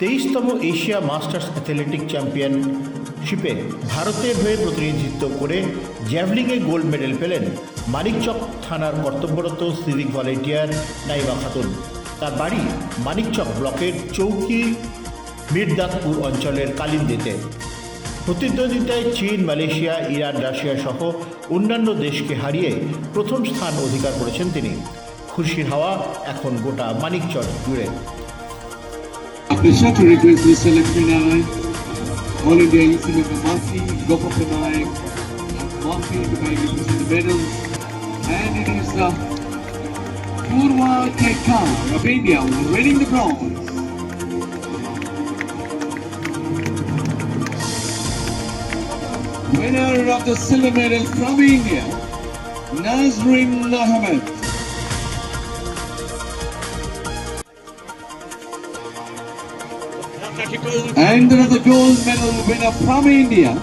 তেইশতম Asia masters athletic চ্যাম্পিয়নশিপে ভারতের হয়ে প্রতিনিধিত্ব করে জ্যাভলিংয়ে গোল্ড মেডেল পেলেন মানিকচক থানার কর্তব্যরত সিভিক ভলেন্টিয়ার নাইবা খাতুন। তার বাড়ি মানিকচক ব্লকের চৌকি, মির্দাতপুর অঞ্চলের কালিন্দিতে। প্রতিদ্বন্দ্বিতায় চীন, মালয়েশিয়া, ইরান, রাশিয়া সহ অন্যান্য দেশকে হারিয়ে প্রথম স্থান অধিকার করেছেন তিনি। খুশির হাওয়া এখন গোটা মানিকচক জুড়ে। Pleasure to request the selection line. All India Elizabeth Mafi, Gopal Panaik, Mafi to make it the medals. And it is uh, Purva Kekar of India winning the bronze. Winner of the silver medal from India, Nazrin Ahmed. And another gold medal winner from India,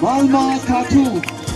Malma Khatun.